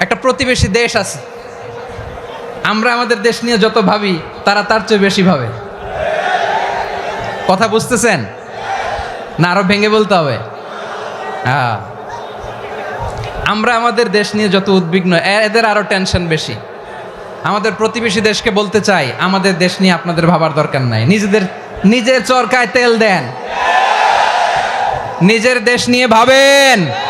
একটা প্রতিবেশী দেশ আছে। আমরা আমাদের দেশ নিয়ে যত ভাবি, তারা তার চেয়ে বেশি ভাবে। কথা বুঝতেছেন? না, আরও ভেঙে বলতে হবে। হ্যাঁ। আমরা আমাদের দেশ নিয়ে যত উদ্বিগ্ন এদের আরও টেনশন বেশি। আমাদের প্রতিবেশী দেশকে বলতে চাই, আমাদের দেশ নিয়ে আপনাদের ভাবার দরকার নাই। নিজেদের, নিজের চরকায় তেল দেন। নিজের দেশ নিয়ে ভাবেন।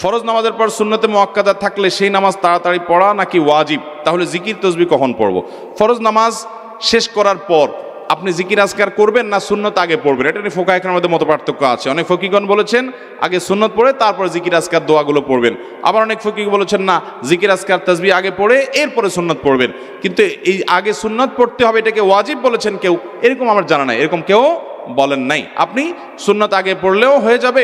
ফরজ নামাজের পর সুন্নতে মোয়াক্কাদা থাকলে সেই নামাজ তাড়াতাড়ি পড়া নাকি ওয়াজিব? তাহলে জিকির, তসবি কখন পড়ব? ফরজ নামাজ শেষ করার পর আপনি জিকির আজকার করবেন না সুন্নত আগে পড়বেন? এটা নিয়ে ফোকা এখানের মধ্যে মত পার্থক্য আছে। অনেক ফকিগণ বলেছেন, আগে সুন্নত পড়ে তারপর জিকির আজকার দোয়াগুলো পড়বেন। আবার অনেক ফকিক বলেছেন, না, জিকির আজকার তসবি আগে পড়ে এরপরে সুন্নত পড়বেন। কিন্তু এই আগে সুন্নত পড়তে হবে এটাকে ওয়াজিব বলেছেন কেউ? এরকম আমার জানা নাই। এরকম কেউ বলেন নাই। আপনি সুন্নত আগে পড়লেও হয়ে যাবে,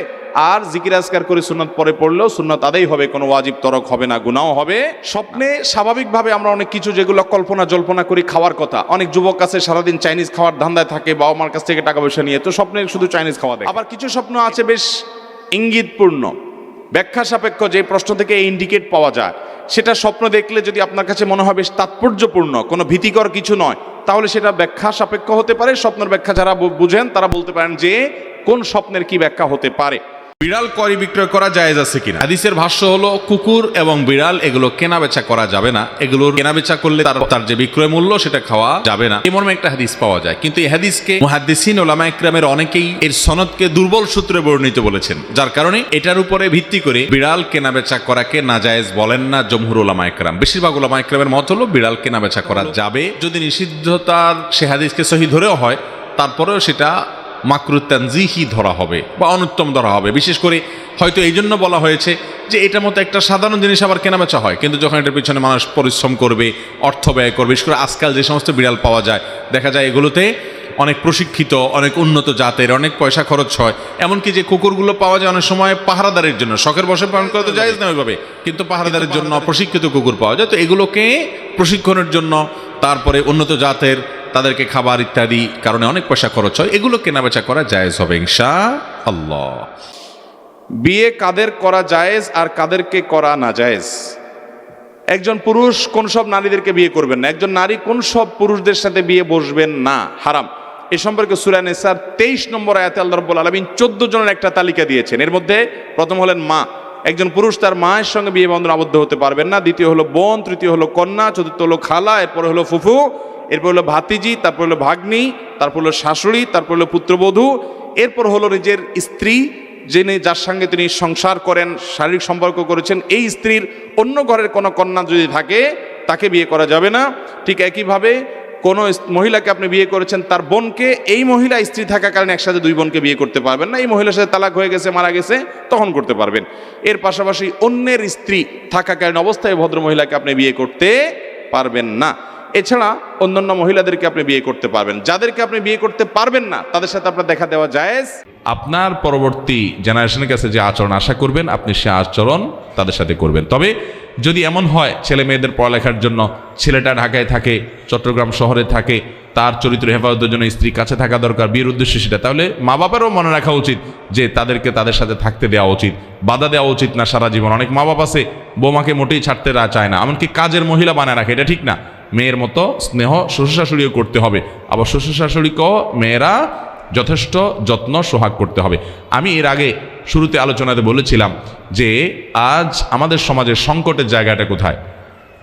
আর জিকির আজকার করে সুন্নত পরে পড়লেও সুন্নত আদেই হবে, কোনো ওয়াজিব তরক হবে না গুনাও হবে। স্বপ্নে স্বাভাবিকভাবে আমরা অনেক কিছু যেগুলো কল্পনা জল্পনা করি খাওয়ার কথা। অনেক যুবক আছে, সারাদিন চাইনিজ খাওয়ার ধান্দায় থাকে, বাবা মার কাছ থেকে টাকা পয়সা নিয়ে, তো স্বপ্নে শুধু চাইনিজ খাওয়া দেয় আবার কিছু স্বপ্ন আছে বেশ ইঙ্গিতপূর্ণ। ব্যাখ্যা সাপেক্ষ যে প্রশ্ন থেকে ইন্ডিকেট পাওয়া যায়, সেটা স্বপ্ন দেখলে যদি আপনার কাছে মনে হবে তাৎপর্যপূর্ণ, কোনো ভীতিকর কিছু নয়, তাহলে সেটা ব্যাখ্যা সাপেক্ষ হতে পারে। স্বপ্নের ব্যাখ্যা যারা বুঝেন, তারা বলতে পারেন যে কোন স্বপ্নের কি ব্যাখ্যা হতে পারে। বিড়াল ক্রয় বিক্রয় করা জায়েজ আছে কিনা? হাদিসের ভাষ্য হলো, কুকুর এবং বিড়াল এগুলো কেনা বেচা করা যাবে না। এগুলোর কেনা বেচা করলে তার যে বিক্রয় মূল্য, সেটা খাওয়া যাবে না। মর্মে একটা হাদিস পাওয়া যায়। কিন্তু এই হাদিসকে মুহাদ্দিসিন ওলামা ইকরামের অনেকেই এর সনদকে দুর্বল সূত্রে বর্ণিত বলেছেন। যার কারণে এটার উপরে ভিত্তি করে বিড়াল কেনা বেচা করাকে নাজায়েজ বলেন না জমহুর ওলামা ইকরাম বেশিরভাগ ওলামা ইকরামের মত হলো, বিড়াল কেনা বেচা করা যাবে। যদি নিষিদ্ধতার সে হাদিসকে সহি ধরেও হয়, তারপরেও সেটা মাকরু তানজিহি ধরা হবে বা অনুত্তম ধরা হবে। বিশেষ করে হয়তো এই জন্য বলা হয়েছে যে এটা মতো একটা সাধারণ জিনিস আবার কেনাবেচা হয়। কিন্তু যখন এটার পিছনে মানুষ পরিশ্রম করবে অর্থ ব্যয় করবে বিশেষ করে আজকাল যে সমস্ত বিড়াল পাওয়া যায় দেখা যায় এগুলোতে অনেক প্রশিক্ষিত অনেক উন্নত জাতের অনেক পয়সা খরচ হয়। এমনকি যে কুকুরগুলো পাওয়া যায় অনেক সময় পাহারাদারের জন্য। শখের বসে পালন করা তো যায় না ওইভাবে। কিন্তু পাহারাদারের জন্য প্রশিক্ষিত কুকুর পাওয়া যায়। তো এগুলোকে প্রশিক্ষণের জন্য তারপরে উন্নত জাতের তাদেরকে খাবার ইত্যাদি কারণে অনেক পয়সা খরচ হয়, এগুলো কেনাবেচা করা জায়েজ হবে ইনশা আল্লাহ বিয়ে কাদের করা জায়েজ আর কাদেরকে করা না জায়েজ? একজন পুরুষ কোন সব নারীদেরকে বিয়ে করবেন না? একজন নারী কোন সব পুরুষদের সাথে বিয়ে বসবেন না? হারাম। এ সম্পর্কে সুরান এসার তেইশ নম্বর আয়াতে আল্লাহ রব্বুল আলমিন চোদ্দ জনের একটা তালিকা দিয়েছেন। এর মধ্যে প্রথম হলেন মা। একজন পুরুষ তার মায়ের সঙ্গে বিয়ে বন্ধন আবদ্ধ হতে পারবেন না। দ্বিতীয় হলো বোন, তৃতীয় হলো কন্যা, চতুর্থ হলো খালা, এরপরে হলো ফুফু। এরপর হলো ভাতিজি, তারপর হলো ভাগ্নি, তারপর হলো শাশুড়ি, তারপর হলো পুত্রবধূ। এরপর হলো নিজের স্ত্রী, যিনি যার সঙ্গে তিনি সংসার করেন, শারীরিক সম্পর্ক করেছেন, এই স্ত্রীর অন্য ঘরের কোনো কন্যা যদি থাকে, তাকে বিয়ে করা যাবে না। ঠিক একইভাবে কোনো মহিলাকে আপনি বিয়ে করেছেন, তার বোনকে, এই মহিলা স্ত্রী থাকাকালীন একসাথে দুই বোনকে বিয়ে করতে পারবেন না। এই মহিলার সাথে তালাক হয়ে গেছে, মারা গেছে, তখন করতে পারবেন। এর পাশাপাশি অন্যের স্ত্রী থাকাকালীন অবস্থায় ভদ্র মহিলাকে আপনি বিয়ে করতে পারবেন না। এছাড়া অন্যান্য মহিলাদেরকে আপনি বিয়ে করতে পারবেন। যাদেরকে আপনি বিয়ে করতে পারবেন না, তাদের সাথে আপনার দেখা দেওয়া জায়েজ। আপনার পরবর্তী জেনারেশনের কাছে যে আচরণ আশা করবেন, আপনি সে আচরণ তাদের সাথে করবেন। তবে যদি এমন হয়, ছেলে মেয়েদের পড়ালেখার জন্য ছেলেটা ঢাকায় থাকে, চট্টগ্রাম শহরে থাকে, তার চরিত্র হেফাজতের জন্য স্ত্রী কাছে থাকা দরকার, বিয়ের উদ্দেশ্য সেটা, তাহলে মা বাবারও মনে রাখা উচিত যে তাদেরকে তাদের সাথে থাকতে দেওয়া উচিত, বাধা দেওয়া উচিত না সারা জীবন। অনেক মা বাবা আছে, বৌমাকে মোটেই ছাড়তে চায় না, এমনকি কাজের মহিলা বানায় রাখে, এটা ঠিক না। মেয়ের মতো স্নেহ শ্বশুর শাশুড়িও করতে হবে। আবার শ্বশুর শাশুড়িকেও মেয়েরা যথেষ্ট যত্ন সোহাগ করতে হবে। আমি এর আগে শুরুতে আলোচনাতে বলেছিলাম যে, আজ আমাদের সমাজের সংকটের জায়গাটা কোথায়?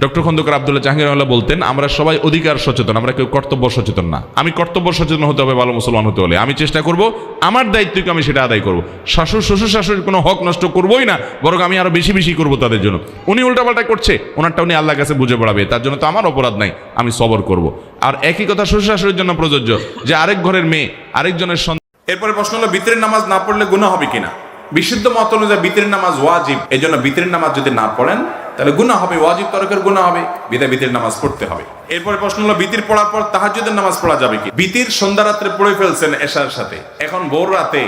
ডক্টর খন্দকার আবদুল্লাহ জাহাঙ্গীর রহমাল্লাহ বলতেন, আমরা সবাই অধিকার সচেতন, আমরা কেউ কর্তব্য সচেতন না। আমি কর্তব্য সচেতন হতে হবে, ভালো মুসলমান হতে হলে। আমি চেষ্টা করব, আমার দায়িত্বকে আমি সেটা আদায় করব। শাশুর শ্বশুর শাশুড়ির কোনো হক নষ্ট করবোই না, বরং আমি আরও বেশি বেশি করব তাদের জন্য। উনি উল্টাপাল্টা করছে, ওনারটা উনি আল্লাহ কাছে বুঝে পড়াবে তার জন্য তো আমার অপরাধ নাই, আমি সবর করব। আর একই কথা শ্বশুর শাশুড়ির জন্য প্রযোজ্য, যে আরেক ঘরের মেয়ে, আরেকজনের সন্তান এরপরে প্রশ্ন হলো, বিতরের নামাজ না পড়লে গুনাহ হবে কিনা? বিশুদ্ধ মত অনুযায়ী বিতরের নামাজ ওয়াজিব এই জন্য বিতরের নামাজ যদি না পড়েন তাহলে গুনাহ হবে, ওয়াজিব তরকের গুনাহ হবে, বিদায় বিতির নামাজ পড়তে হবে। এরপরে প্রশ্ন হলো, বিতির পড়ার পর তাহাজ্জুদের নামাজ পড়া যাবে কি? বিতির সন্ধ্যা রাত্রে পড়ে ফেলছেন এশার সাথে। এখন ভোর রাতে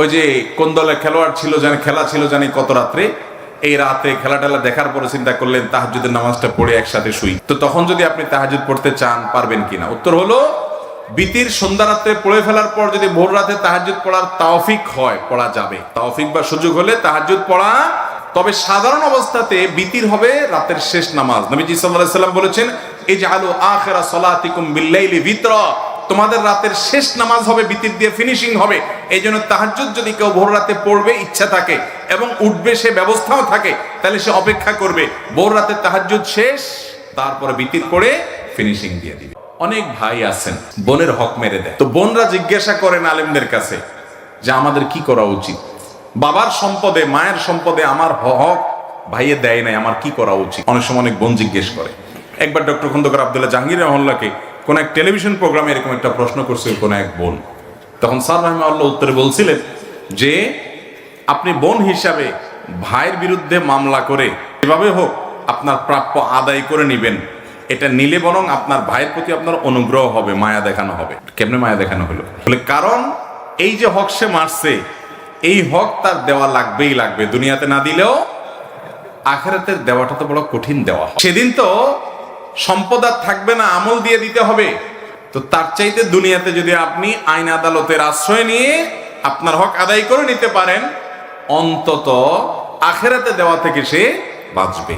ওই যে কোন দলে খেলোয়াড় ছিল, জানি খেলা ছিল, জানি কত রাত্রে, এই রাতে খেলা টেলা দেখার পরে চিন্তা করলেন, তাহাজ্জুদের নামাজটা পড়ে একসাথে শুই। তো তখন যদি আপনি তাহাজ্জুদ পড়তে চান, পারবেন কিনা? উত্তর হলো, বিতির সন্ধ্যা রাত্রে পড়ে ফেলার পর যদি ভোর রাতে তাহাজ্জুদ পড়ার তাওফিক হয়, পড়া যাবে। তাওফিক বা সুযোগ হলে তাহাজ্জুদ পড়া তবে সাধারণ অবস্থাতে বিতির হবে রাতের শেষ নামাজ। নবীজি আলাইহি সাল্লাম বলেছেন এই যে আলু আখিরা সলাতিকুম বিল্লাইলি ভিতরা। তোমাদের রাতের শেষ নামাজ হবে বিতির দিয়ে ফিনিশিং হবে। এই জন্য তাহাজ্জুদ যদি কেউ ভোর রাতে পড়বে, ইচ্ছা থাকে, এবং উঠবে, সে ব্যবস্থাও থাকে, তাহলে সে অপেক্ষা করবে। ভোর রাতে তাহাজ্জুদ শেষ, তারপরে বিতির পড়ে ফিনিশিং দিয়ে দিবে। অনেক ভাই আছেন, বোনের হক মেরে দেয়। তো বোনরা জিজ্ঞাসা করেন আলেমদের কাছে যে, আমাদের কি করা উচিত? বাবার সম্পদে, মায়ের সম্পদে আমার হক ভাইয়ে দেয় নাই, আমার কি করা উচিত? অনেক সময় অনেক বোন জিজ্ঞেস করে। একবার ডক্টর খন্দকার আবদুল্লাহ জাহাঙ্গীর রহমাল্লাহকে কোন এক টেলিভিশন প্রোগ্রামে এরকম একটা প্রশ্ন করছিল কোন এক বোন। তখন স্যার রহমাল্লাহ উত্তরে বলছিলেন যে, আপনি বোন হিসাবে ভাইয়ের বিরুদ্ধে মামলা করে এভাবে হোক আপনার প্রাপ্য আদায় করে নিবেন। এটা নিলে বরং আপনার ভাইয়ের প্রতি আপনার অনুগ্রহ হবে, মায়া দেখানো হবে। কেমনে মায়া দেখানো হলো? বলে, কারণ এই যে হক সে মারছে এই হক তার দেওয়া লাগবেই লাগবে। দুনিয়াতে না দিলেও আখেরাতের দেওয়াটা তো বড় কঠিন দেওয়া। সেদিন তো সম্পদ আর থাকবে না, আমল দিয়ে দিতে হবে। তো তার চাইতে দুনিয়াতে যদি আপনি আইন আদালতের আশ্রয় নিয়ে আপনার হক আদায় করে নিতে পারেন, অন্তত আখেরাতে দেওয়া থেকে সে বাঁচবে।